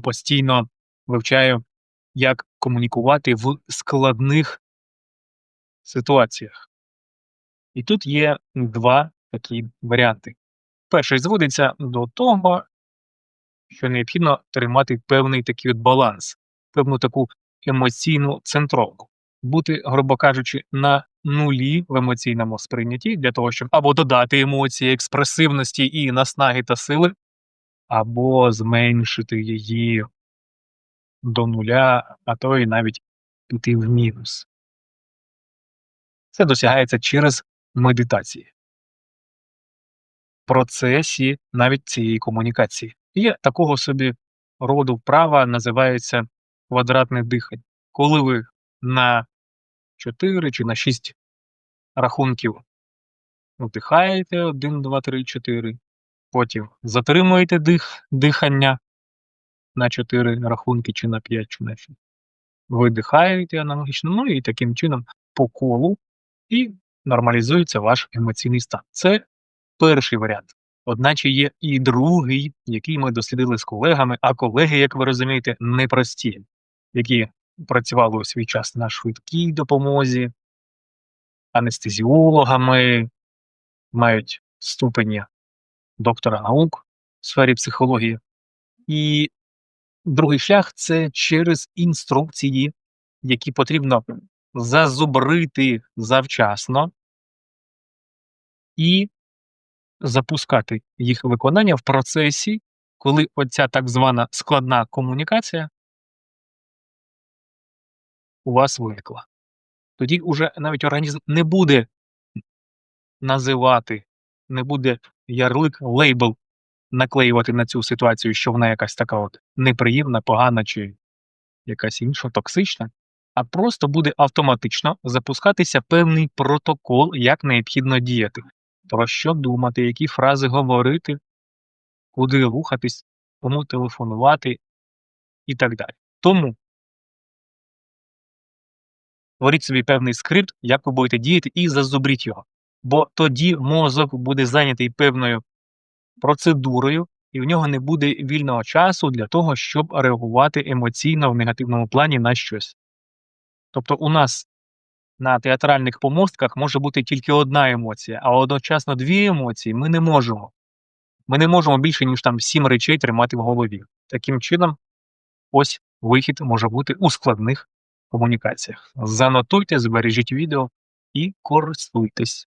постійно вивчаю, як комунікувати в складних ситуаціях. І тут є два такі варіанти. Перший зводиться до того, що необхідно тримати певний такий от баланс, певну таку емоційну центровку, бути, грубо кажучи, на нулі в емоційному сприйнятті для того, щоб або додати емоції, експресивності і наснаги та сили, або зменшити її до нуля, а то і навіть піти в мінус. Це досягається через медитації. Процесі навіть цієї комунікації. Є такого собі роду вправа, називається квадратне дихання. Коли ви на 4 чи на 6 рахунків вдихаєте 1, 2, 3, 4, потім затримуєте дих, дихання на 4 рахунки, чи на 5, чи на 6. Видихаєте аналогічно, ну і таким чином по колу і нормалізується ваш емоційний стан. Це перший варіант. Одначе є і другий, який ми дослідили з колегами, а колеги, як ви розумієте, непрості, які працювали у свій час на швидкій допомозі, анестезіологами, мають ступені доктора наук в сфері психології. І другий шлях це через інструкції, які потрібно зазубрити завчасно і запускати їх виконання в процесі, коли оця так звана складна комунікація у вас виникла. Тоді уже навіть організм не буде називати, не буде ярлик, лейбл наклеювати на цю ситуацію, що вона якась така от неприємна, погана чи якась інша токсична, а просто буде автоматично запускатися певний протокол, як необхідно діяти, про що думати, які фрази говорити, куди рухатись, кому телефонувати і так далі. Тому створіть собі певний скрипт, як ви будете діяти, і зазубріть його. Бо тоді мозок буде зайнятий певною процедурою, і в нього не буде вільного часу для того, щоб реагувати емоційно в негативному плані на щось. Тобто у нас на театральних помостках може бути тільки одна емоція, а одночасно дві емоції ми не можемо. Ми не можемо більше, ніж там сім речей тримати в голові. Таким чином, ось вихід може бути у складних комунікаціях. Занотуйте, збережіть відео і користуйтесь.